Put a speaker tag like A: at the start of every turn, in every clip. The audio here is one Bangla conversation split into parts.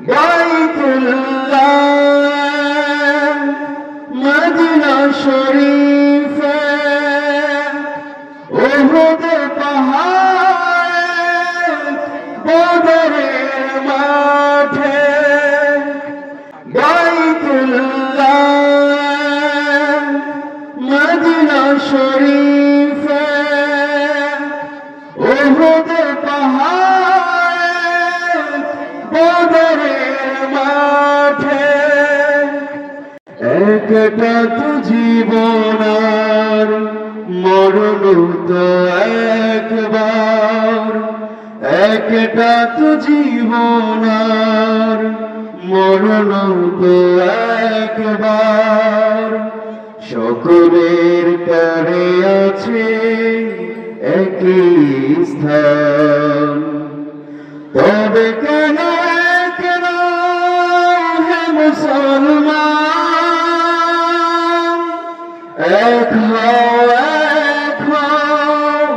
A: বাইতুল্লাহ মদিনা শরীফে একটা তো জীবনার মরণ তো একবার। একটা তো জীবনার মরণ তো একবার। সকলের কারে আছে একই স্থান। তবে কেন কেন হে মুসলমান? এক এক ভাব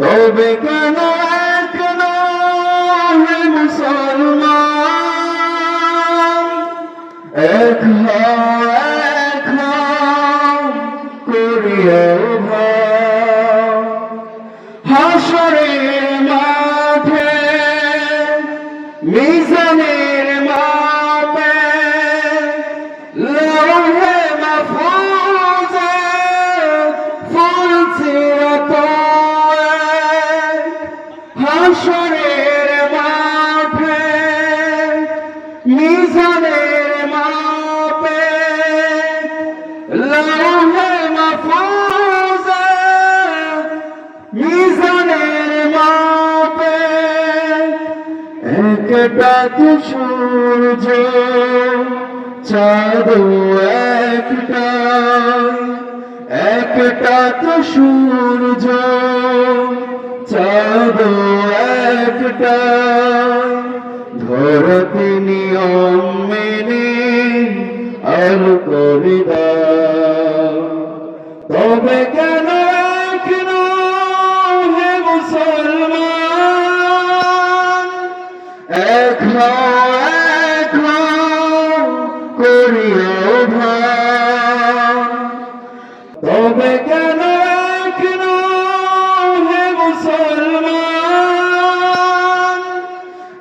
A: তবে কেন হে মুসলমান? এক এক হও করিও হাসরের মাঠে মিজানের মাপে একটা সূর্য চাঁদ একটা একটা তো একটা ধরতে নিয়ম মেনে আর করে তবে কেন এক হও, এক